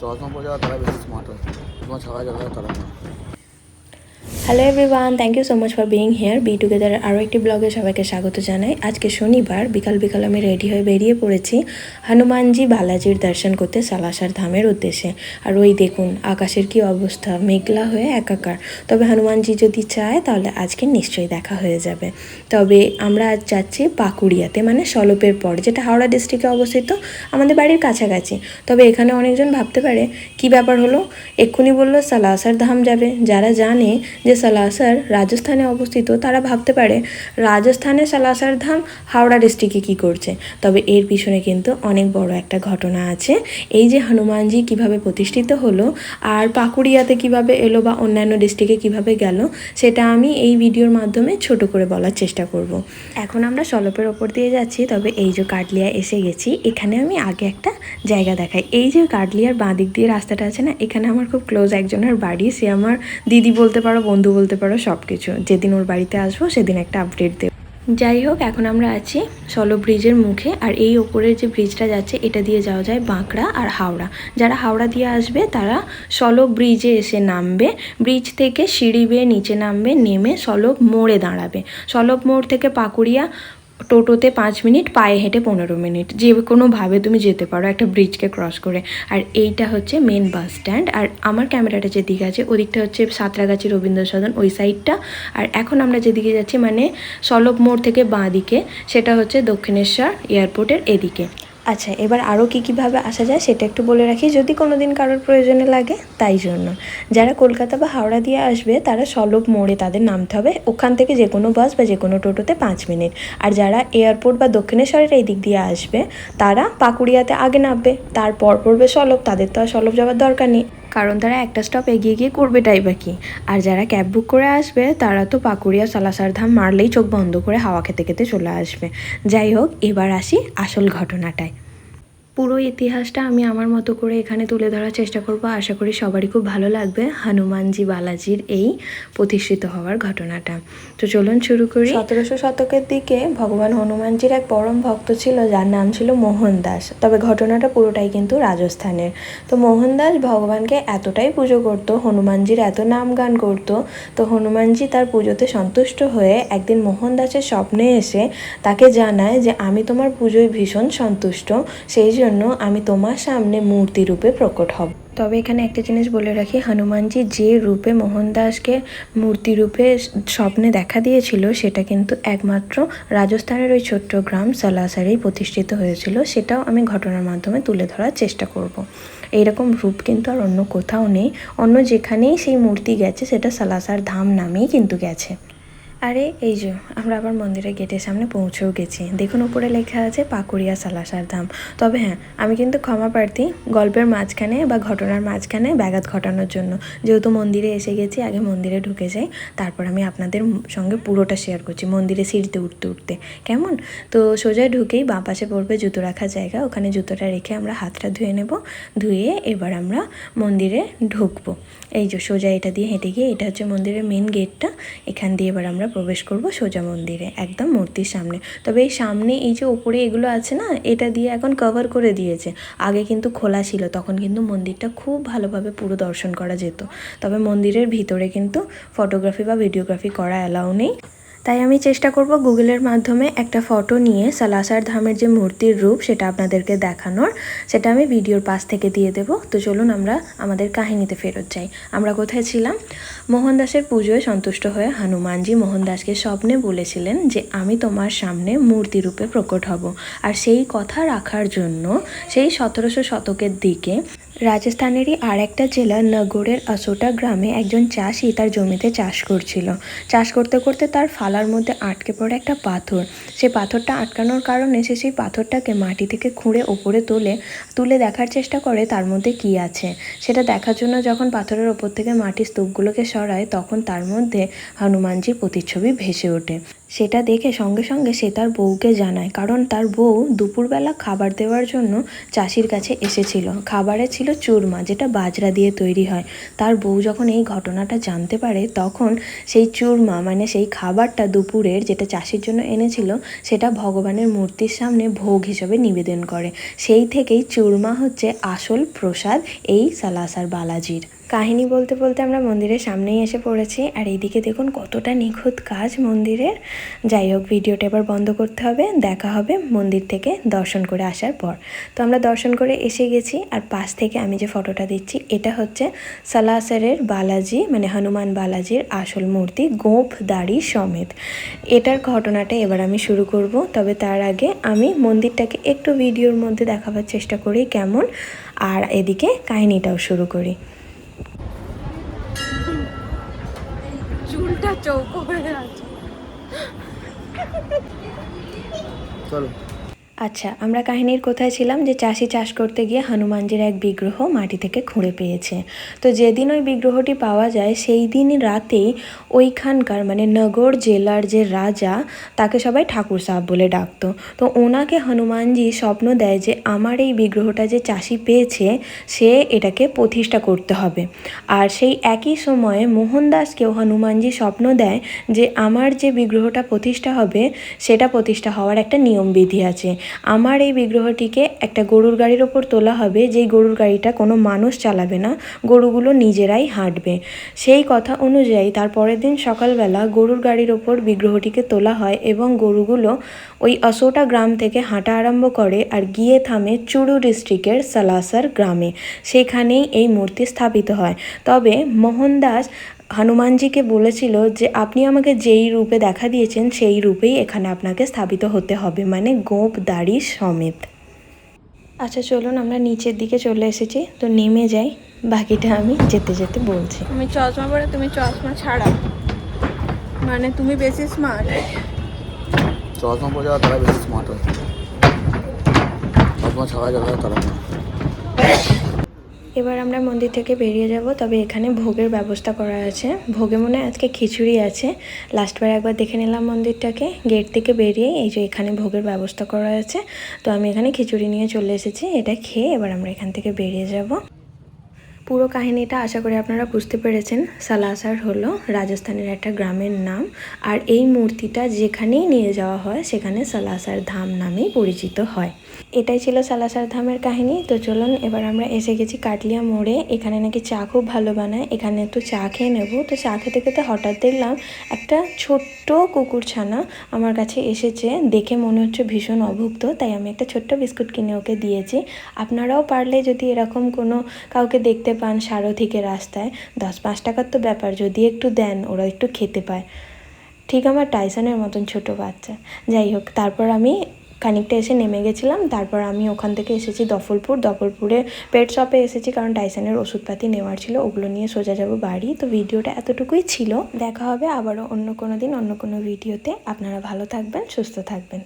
চশমা পরে যাওয়া তারা বেশি স্মার্ট হয়। তোমার ছাড়া যাবে তারা hello everyone thank you so much for being here be together আরও একটি ব্লগে সবাইকে স্বাগত জানাই। আজকে শনিবার, বিকাল বিকাল আমি রেডি হয়ে বেরিয়ে পড়েছি হনুমানজি বালাজির দর্শন করতে সালাসার ধামের উদ্দেশ্যে। আর ওই দেখুন, আকাশের কি অবস্থা, মেঘলা হয়ে একাকার। তবে হনুমানজি যদি চায়, তাহলে আজকে নিশ্চয়ই দেখা হয়ে যাবে। তবে আমরা আজ যাচ্ছি পাকুড়িয়াতে মানে সলপের পর, যেটা হাওড়া ডিস্ট্রিক্টে অবস্থিত, আমাদের বাড়ির কাছাকাছি। তবে এখানে অনেকজন ভাবতে পারে, কি ব্যাপার হলো? এক্ষুনি বলল, সালাসার ধাম যাবে। যারা জানে যে সালাসার রাজস্থানে অবস্থিত, তারা ভাবতে পারে রাজস্থানে সালাসার ধাম হাওড়া ডিস্ট্রিক্টে কী করছে। তবে এর পিছনে কিন্তু অনেক বড় একটা ঘটনা আছে। এই যে হনুমানজি কীভাবে প্রতিষ্ঠিত হলো, আর পাকুড়িয়াতে কীভাবে এলো বা অন্যান্য ডিস্ট্রিক্টে কীভাবে গেল, সেটা আমি এই ভিডিওর মাধ্যমে ছোট করে বলার চেষ্টা করব। এখন আমরা সলপের ওপর দিয়ে যাচ্ছি, তবে এই যে কাটলিয়া এসে গেছি, এখানে আমি আগে একটা জায়গা দেখাই। এই যে কাটলিয়ার বাঁ দিক দিয়ে রাস্তাটা আছে না, এখানে আমার খুব ক্লোজ একজনের বাড়ি, সে আমার দিদি বলতে পারো বন্ধু বলতে পারো সব কিছু যেদিন ওর বাড়িতে আসব, সেদিন একটা আপডেট দেব। যাই হোক, এখন আমরা আছি সলো ব্রিজের মুখে, আর এই ওপরের যে ব্রিজটা যাচ্ছে, এটা দিয়ে যাওয়া যায় বাঁকড়া আর হাওড়া। যারা হাওড়া দিয়ে আসবে, তারা সলো ব্রিজে এসে নামবে। ব্রিজ থেকে সিঁড়ি বেয়ে নিচে নামবে, নেমে সলব মোড়ে দাঁড়াবে। সলব মোড় থেকে পাকুড়িয়া টোটোতে পাঁচ মিনিট, পায়ে হেঁটে পনেরো মিনিট। যে কোনোভাবে তুমি যেতে পারো একটা ব্রিজকে ক্রস করে। আর এইটা হচ্ছে মেন বাস স্ট্যান্ড আর আমার ক্যামেরাটা যেদিকে আছে, ওদিকটা হচ্ছে সাঁতরাগাছি রবীন্দ্র সদন ওই সাইডটা আর এখন আমরা যেদিকে যাচ্ছি মানে সলভ মোড় থেকে বাঁ দিকে, সেটা হচ্ছে দক্ষিণেশ্বর এয়ারপোর্টের এদিকে। আচ্ছা এবার আরও কী কীভাবে আসা যায় সেটা একটু বলে রাখি। যদি কোনো দিন কারোর প্রয়োজনে লাগে, তাই জন্য। যারা কলকাতা বা হাওড়া দিয়ে আসবে, তারা সলভ মোড়ে তাদের নামতে হবে। ওখান থেকে যে কোনো বাস বা যে কোনো টোটোতে পাঁচ মিনিট। আর যারা এয়ারপোর্ট বা দক্ষিণেশ্বরের এই দিক দিয়ে আসবে, তারা পাকুড়িয়াতে আগে নামবে। তারপর পড়বে সলভ তাদের তো আর সলভ যাওয়ার দরকার নেই। কারণ তারা একটা স্টপ এগিয়ে গিয়ে করবেটাই বা কি? আর যারা ক্যাব বুক করে আসবে, তারা তো পাকুড়িয়া সালাসার ধাম মারলেই চোখ বন্ধ করে হাওয়া খেতে খেতে চলে আসবে। যাই হোক, এবার আসি আসল ঘটনাটায়। পুরো ইতিহাসটা আমি আমার মতো করে এখানে তুলে ধরার চেষ্টা করব। আশা করি সবারই খুব ভালো লাগবে হনুমানজি বালাজির এই প্রতিষ্ঠিত হওয়ার ঘটনাটা। তো চলুন শুরু করি। সতেরোশো শতকের দিকে ভগবান হনুমানজির এক পরম ভক্ত ছিল, যার নাম ছিল মোহন দাস। তবে ঘটনাটা পুরোটাই কিন্তু রাজস্থানের। তো মোহন দাস ভগবানকে এতটাই পুজো করতো, হনুমানজির এত নাম গান করতো, তো হনুমানজি তার পুজোতে সন্তুষ্ট হয়ে একদিন মোহন দাসের স্বপ্নে এসে তাকে জানায় যে, আমি তোমার পুজোয় ভীষণ সন্তুষ্ট। সেই জন্য আমি তোমার সামনে মূর্তি রূপে প্রকট হব। তবে এখানে একটা জিনিস বলে রাখি, হনুমানজি যে রূপে মোহনদাসকে মূর্তি রূপে স্বপ্নে দেখা দিয়েছিল, সেটা কিন্তু একমাত্র রাজস্থানের ওই ছোট্ট গ্রাম সালাসারেই প্রতিষ্ঠিত হয়েছিল। সেটাও আমি ঘটনার মাধ্যমে তুলে ধরার চেষ্টা করব। এইরকম রূপ কিন্তু আর অন্য কোথাও নেই। অন্য যেখানেই সেই মূর্তি গেছে, সেটা সালাসার ধাম নামেই কিন্তু গেছে। আরে, এই যে, আমরা আবার মন্দিরের গেটের সামনে পৌঁছেও গেছি। দেখুন, উপরে লেখা আছে পাকুড়িয়া সালাসার ধাম। তবে হ্যাঁ আমি কিন্তু ক্ষমা প্রার্থী, গল্পের মাঝখানে বা ঘটনার মাঝখানে ব্যাঘাত ঘটানোর জন্য। যেহেতু মন্দিরে এসে গেছি, আগে মন্দিরে ঢুকে যাই, তারপর আমি আপনাদের সঙ্গে পুরোটা শেয়ার করছি, মন্দিরে সিঁড়িতে উঠতে উঠতে। কেমন? তো সোজা ঢুকেই বাঁ পাশে পড়বে জুতো রাখার জায়গা, ওখানে জুতোটা রেখে আমরা হাতটা ধুয়ে নেব, ধুয়ে এবার আমরা মন্দিরে ঢুকবো। এই যে সোজা এটা দিয়ে হেঁটে গিয়ে এটা হচ্ছে মন্দিরের মেন গেটটা এখান দিয়ে এবার আমরা প্রবেশ করব সোজা মন্দিরে, একদম মূর্তির সামনে। তবে এই সামনে এই যে ওপরে এগুলো আছে না, এটা দিয়ে এখন কভার করে দিয়েছে। আগে কিন্তু খোলা ছিল, তখন কিন্তু মন্দিরটা খুব ভালোভাবে পুরো দর্শন করা যেত। তবে মন্দিরের ভিতরে কিন্তু ফটোগ্রাফি বা ভিডিওগ্রাফি করা অ্যালাউ নেই। তাই আমি চেষ্টা করব গুগলের মাধ্যমে একটা ফটো নিয়ে সালাসার ধামের যে মূর্তির রূপ সেটা আপনাদেরকে দেখানোর, সেটা আমি ভিডিওর পাশ থেকে দিয়ে দেবো। তো চলুন আমরা আমাদের কাহিনীতে ফেরত যাই। আমরা কোথায় ছিলাম? মোহনদাসের পুজোয় সন্তুষ্ট হয়ে হনুমানজি মোহনদাসকে স্বপ্নে বলেছিলেন যে, আমি তোমার সামনে মূর্তি রূপে প্রকট হব। আর সেই কথা রাখার জন্য সেই সতেরোশো শতকের দিকে রাজস্থানেরই আর একটা জেলা নগরের আসোটা গ্রামে একজন চাষি তার জমিতে চাষ করছিল। চাষ করতে করতে তার ফালার মধ্যে আটকে পড়ে একটা পাথর। সে পাথরটা আটকানোর কারণে সে সেই পাথরটাকে মাটি থেকে খুঁড়ে ওপরে তোলে, তুলে দেখার চেষ্টা করে তার মধ্যে কি আছে। সেটা দেখার জন্য যখন পাথরের ওপর থেকে মাটির স্তূপগুলোকে সরায়, তখন তার মধ্যে হনুমানজির প্রতিচ্ছবি ভেসে ওঠে। সেটা দেখে সঙ্গে সঙ্গে সে তার বউকে জানায়, কারণ তার বউ দুপুরবেলা খাবার দেওয়ার জন্য চাষির কাছে এসেছিল। খাবারে ছিল চুরমা, যেটা বাজরা দিয়ে তৈরি হয়। তার বউ যখন এই ঘটনাটা জানতে পারে, তখন সেই চুরমা মানে সেই খাবারটা দুপুরের যেটা চাষির জন্য এনেছিল, সেটা ভগবানের মূর্তির সামনে ভোগ হিসেবে নিবেদন করে। সেই থেকেই চুরমা হচ্ছে আসল প্রসাদ এই সালাসার বালাজির। কাহিনী বলতে বলতে আমরা মন্দিরের সামনেই এসে পড়েছি, আর এইদিকে দেখুন কতটা নিখুঁত কাজ মন্দিরের। যাই হোক, ভিডিওটা এবার বন্ধ করতে হবে। দেখা হবে মন্দির থেকে দর্শন করে আসার পর। তো আমরা দর্শন করে এসে গেছি, আর পাশ থেকে আমি যে ফটোটা দিচ্ছি, এটা হচ্ছে সালাসারের বালাজি মানে হনুমান বালাজির আসল মূর্তি গোপ দাড়ি সমেত। এটার ঘটনাটা এবার আমি শুরু করব, তবে তার আগে আমি মন্দিরটাকে একটু ভিডিওর মধ্যে দেখাবার চেষ্টা করি কেমন, আর এদিকে কাহিনীটাও শুরু করি। চৌকো হয়ে আছে। চলো। আচ্ছা আমরা কাহিনীর কোথায় ছিলাম? যে চাষি চাষ করতে গিয়ে হনুমানজির এক বিগ্রহ মাটি থেকে খুঁড়ে পেয়েছে। তো যেদিন ওই বিগ্রহটি পাওয়া যায়, সেই দিন রাতেই ওইখানকার মানে নগর জেলার যে রাজা, তাকে সবাই ঠাকুর সাহেব বলে ডাকতো। তো ওনাকে হনুমানজি স্বপ্ন দেয় যে আমার এই বিগ্রহটা যে চাষি পেয়েছে, সে এটাকে প্রতিষ্ঠা করতে হবে। আর সেই একই সময়ে মোহনদাসকেও হনুমানজি স্বপ্ন দেয় যে আমার যে বিগ্রহটা প্রতিষ্ঠা হবে, সেটা প্রতিষ্ঠা হওয়ার একটা নিয়মবিধি আছে। আমার এই বিগ্রহটিকে একটা গরুর গাড়ির ওপর তোলা হবে, যেই গরুর গাড়িটা কোনো মানুষ চালাবে না, গরুগুলো নিজেরাই হাঁটবে। সেই কথা অনুযায়ী তার পরের দিন সকালবেলা গরুর গাড়ির ওপর বিগ্রহটিকে তোলা হয় এবং গরুগুলো ওই অসোটা গ্রাম থেকে হাঁটা আরম্ভ করে আর গিয়ে থামে চুরু ডিস্ট্রিক্টের সালাসার গ্রামে। সেখানেই এই মূর্তি স্থাপিত হয়। তবে মোহনদাস হনুমানজিকে বলেছিল যে আপনি আমাকে যেই রূপে দেখা দিয়েছেন সেই রূপেই এখানে আপনাকে স্থাপিত হতে হবে মানে গোপ দাড়ি সমেত। আচ্ছা চলুন আমরা নিচের দিকে চলে এসেছি তো নেমে যাই। বাকিটা আমি যেতে যেতে বলছি। তুমি চশমা পরে তুমি চশমা ছাড়া। মানে তুমি বেশি স্মার্ট চশমা পরে যাওয়া তারা বেশি স্মার্ট হয়। চশমা ছাড়া যাবে তারা এবার আমরা মন্দির থেকে বেরিয়ে যাব, তবে এখানে ভোগের ব্যবস্থা করা আছে। ভোগে মনে আজকে খিচুড়ি আছে। লাস্টবার একবার দেখে নিলাম মন্দিরটাকে। গেট থেকে বেরিয়ে এই যে এখানে ভোগের ব্যবস্থা করা আছে। তো আমি এখানে খিচুড়ি নিয়ে চলে এসেছি, এটা খেয়ে এবার আমরা এখান থেকে বেরিয়ে যাব। পুরো কাহিনীটা আশা করি আপনারা বুঝতে পেরেছেন। সালাসার হলো রাজস্থানের একটা গ্রামের নাম। আর এই মূর্তিটা যেখানেই নিয়ে যাওয়া হয়, সেখানে সালাসার ধাম নামেই পরিচিত হয়। এটাই ছিল সালাসার ধামের কাহিনী। তো চলুন, এবার আমরা এসে গেছি কাটলিয়া মোড়ে। এখানে নাকি চা খুব ভালো বানায়। এখানে একটু চা খেয়ে নেব। তো চা খেতে খেতে হঠাৎ দেখলাম একটা ছোট্ট কুকুর ছানা আমার কাছে এসেছে। দেখে মনে হচ্ছে ভীষণ অভুক্ত, তাই আমি একটা ছোট্ট বিস্কুট কিনে ওকে দিয়েছি। আপনারাও পারলে যদি এরকম কোনো কাউকে দেখতে পান সারথিকে রাস্তায়। দশ পাঁচ টাকার তো ব্যাপার, যদি একটু দেন, ওরা একটু খেতে পায়। ঠিক আমার টাইসনের মতন ছোট বাচ্চা। যাই হোক, তারপর আমি খানিকটা এসে নেমে গেছিলাম। তারপর আমি ওখান থেকে এসেছি দফলপুর। দফলপুরে পেট শপে এসেছি কারণ টাইসনের ওষুধপাতি নেওয়ার ছিল। ওগুলো নিয়ে সোজা যাব বাড়ি। তো ভিডিওটা এতটুকুই ছিল। দেখা হবে আবারও অন্য কোনো দিন, অন্য কোনো ভিডিওতে। আপনারা ভালো থাকবেন, সুস্থ থাকবেন।